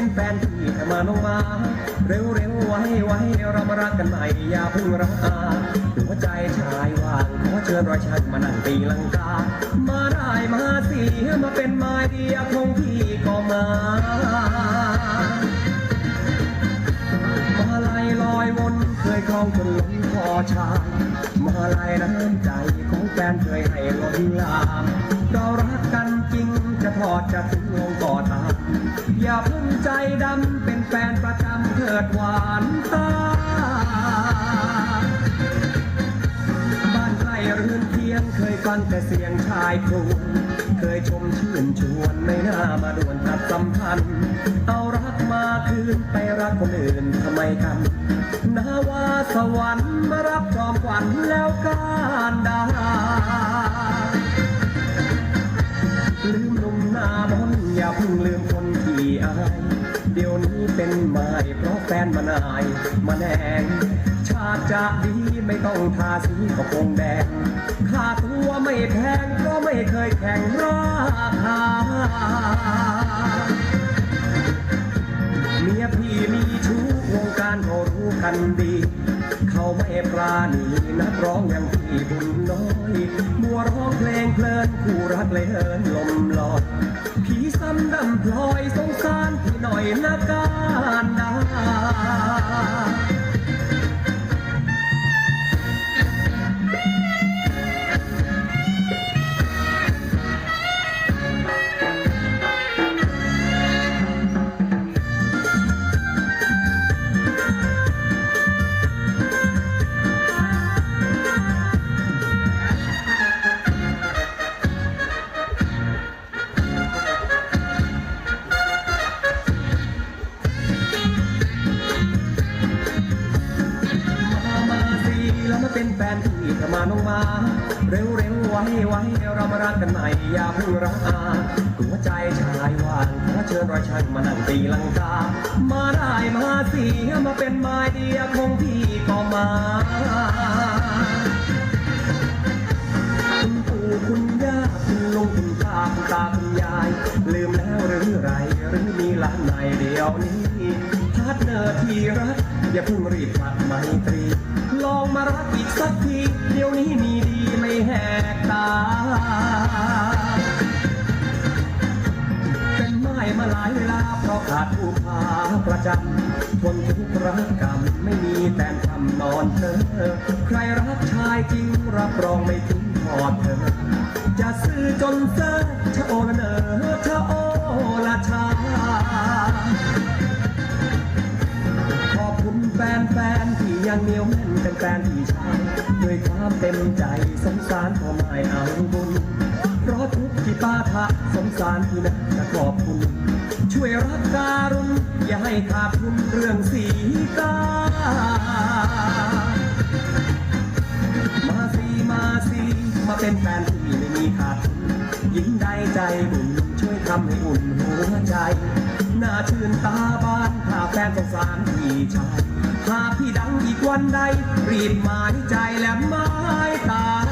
เป็นแฟนพี่ถ้ามาน้องมา เร็วเร็วๆไว้ไว้เรามารักกันใหม่อย่าเพิ่งรักอาหัวใจชายว่างขอเชิญรอยชักมานั่งตีลังกา มาได้มาสิมาเป็นไม้เดียวของพี่ก็มามาลายลอยวนเคยคล้องจนล้นคอชายมาลายน้ำใจของแฟนเคยให้ล้นลามเรารักกันจริงจะทอดจะถึงลงก่อ อย่าพิ่งใจดำเป็นแฟนประจำเถิดหวานตา บ้านใกล้เรือนเคียงเคยฟังแต่เสียงชายครวญเคยชมชื่นชวนไม่น่ามาด่วนตัดสัมพันธ์ เอารักมาคืนไปรักคนอื่นทำไมกันนาวาสวรรค์มารับจอมขวัญแล้วการดา ฟนมานายมาแนงชาติจะดีไม่ต้องทาสีก็คงแดงค่าตัวไม่แพงเพราะไม่เคยแข่งราคาเมียพี่มีชู้วงการเขารู้กันดี เขาไม่ปราณีนักร้องอย่างพี่บุญน้อยมัวร้องเพลงเพลินคู่รักเลยเฮินลมลอยพี่ซ้ำดำพลอยสงสารพี่หน่อยนะการดามา นพี่ถ้ามาน้องมา เร็วเร็วไว้ไว้เรามารักกันใหม่อย่าเพิ่งรักอาหัวใจชายวางขอเชิญรอยชันมานั่งตีลังกา มาได้มาสิมาเป็นไม้เดียวของพี่ก็มาคุณปู่คุณย่าคุณลุงคุณป้าคุณตาคุณยาย ลืมแล้วหรือไรหรือมีหลานในเดียวนี้พาร์ทเนอร์ที่รักอย่าเพิ่งรีบผัดไมตรี องมารักอีกสักทีเดี๋ยวนี้มีดีไม่แหกตา เป็นไม้มาหลายเวลาเพราะขาดผู้พาประจำทนทุกข์รักกรรมไม่มีแต่ทำนอนเธอ ใครรักชายจริงรับรองไม่ทิ้งทอดเธอ จะซื้อจนเซอชะโอละเนอชะโอละชาขอบคุณแฟนๆที่ยังเหนียวแน่น เป็นแฟนที่ชายด้วยความเต็มใจสงสารพ่อไม่เอาบุญเพราะทุกข์ที่ป้าทะสงสารที่นักจะขอบคุณ ช่วยรักการุณอย่าให้ขาดทุนเรื่องสีกามาสิมาสิมาเป็นแฟนที่ไม่มีขาดทุนยิ่งได้ใจบุญช่วยทำให้อุ่นหัวใจ หน่าชื่นตาบานถ้าแฟนสงสารพี่ชาย หากพี่ดังอีกวันใด รีบมาที่ใจและไม้ตา